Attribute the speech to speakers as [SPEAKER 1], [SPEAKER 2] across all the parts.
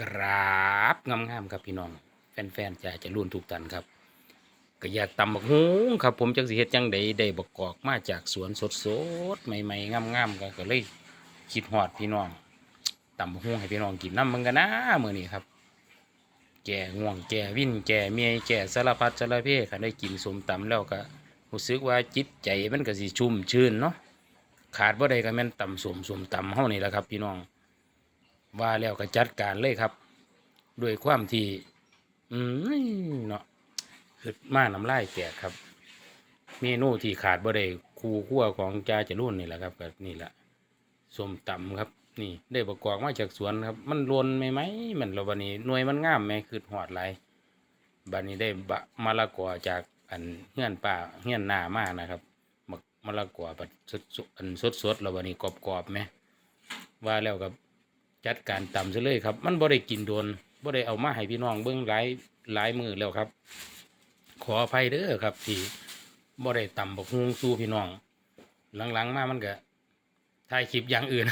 [SPEAKER 1] กราบงามๆครับพี่น้อง แฟนๆจะจะรุ่นทุกตันครับก็อยากตำบักฮุงครับผมจังสิเฮ็ดจังใดได้บักกอกมาจากสวนสดๆใหม่ๆงามๆก็ก็เลยคิดฮอดพี่น้องตำบักฮุงให้พี่น้องกินน้ำมันกันนะมื้อนี้ครับ แก่ง่วงแก่วิ่นแก่เมียแก่สารพัดสารเพคันได้กินสมตำแล้วก็รู้สึกว่าจิตใจมันก็สิชุ่มชื่นเนาะขาดบ่ได้ก็แม่นตำสมสมตำเฮานี่แหละครับ พี่น้อง ว่าแล้วก็จัดการเลยครับ ด้วยความที่อืมเนาะคือมาน้ำลายแตกครับ เมนูที่ขาดบ่ได้คูคั่วของจ่าจะรุ่นนี่แหละครับก็นี่แหละส้มตำครับ นี่ได้ประกอบมาจากสวนครับ มันรวนไหมไหมมันเราบันนี้หน่วยมันงามไหมคือหอดหลบันนี้ได้บะมะละกอจากอันเงื่อนป่าเงื่อนหน้ามากนะครับมักมะละกอแบัดสดอันสดสดเราบันนี้กรอบกรอบๆไหมว่าแล้วกับ จัดการต่ำซะเลยครับ มันบ่ได้กินโดนบ่ได้เอามาให้พี่น้องเบิ่งหลายหลายมือแล้วครับ ขออภัยเด้อครับที่บ่ได้ตำบกฮงสู่พี่น้อง หลังๆมามันก็ถ่ายคลิปอย่างอื่น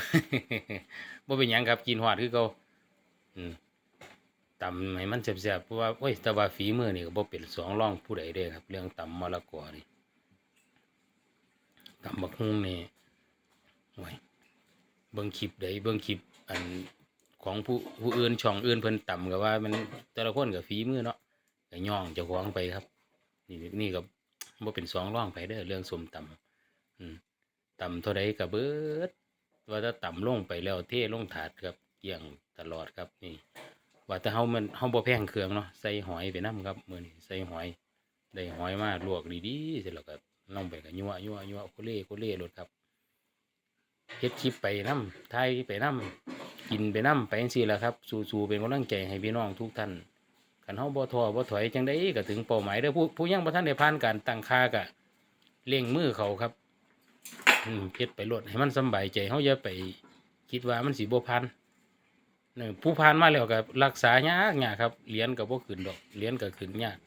[SPEAKER 1] บ่เป็นหยังครับกินหอดคือเก่าอืมตำให้มันแซ่บๆเพราะว่าโอ้ยแต่ว่าฝีมือนี่ก็บ่เป็นสองรองผู้ใดเด้ครับ เรื่องต่ำมะละกอนี่ตำบักฮงนี่โอ้ยเบิ่งคลิปใดเบิ่งคลิป อันของผู้ผู้อื่นช่องอื่นเพิ่นต่ำก็ว่ามันแต่ละคนก็ฝีมือเนาะก็ย่องจ้าของไปครับ นี่นี่ก็บ่เป็นสองร่องไปเด้อเรื่องสมต่ำอืมตำเท่าใดก็เบิดว่าถ้าต่ำลงไปแล้วเทลงถาดครับเกลี้ยงตลอดครับนี่ ว่าแต่เฮามันเฮาบ่แพงเครื่องเนาะใส่หอยไปนํครับมื้อนี้ใส่หอยได้หอยมาลวกดีๆเสร็จแล้วก็ลงไปก็ยั่วยั่วยั่วโคเล่โคเล่รสครับเฮ็ดคลิปไปน้ำไทยไปน้ำ กินไปน้ำไปจังซี่แหละครับ สู้ๆเป็นกำลังใจให้พี่น้องทุกท่านคันเฮาบ่ท้อบ่ถอยจังได๋ก็ถึงเป้าหมายเด้อผู้ผู้ยังบ่ทันได้ผ่านการตั้งค่าก็เร่งมือเขาครับอืมเฮ็ดไปลดให้มันสบายใจเฮาอย่าไป คิดว่ามันสิบ่ผ่านนี่ผู้ผ่านมาแล้วก็รักษายากยากครับเหรียญก็บ่ขึ้นดอกเหรียญก็ขึ้นยาก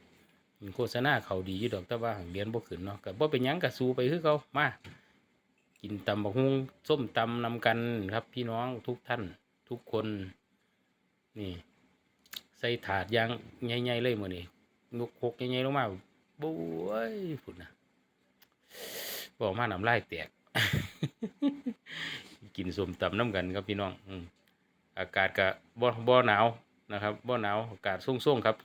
[SPEAKER 1] โฆษณาเขาดีอยู่ดอกแต่ว่าเหรียญบ่ขึ้นเนาะก็บ่เป็นหยังก็สู้ไปคือเก่ามากินตำบักฮุงส้มตำนำกันครับพี่น้องทุกท่าน ทุกคนนี่ ใส่ถาดยางใหญ่ๆเลยมือนี่นกคกใหญ่ๆลงมาบุ้ยฝุ่นนะบอกมาน้ำลายแตกกินสมตำน้ำกันครับพี่น้องอืมอากาศก็บ่บ่หนาวนะครับบ่หนาวอากาศส่งๆครับ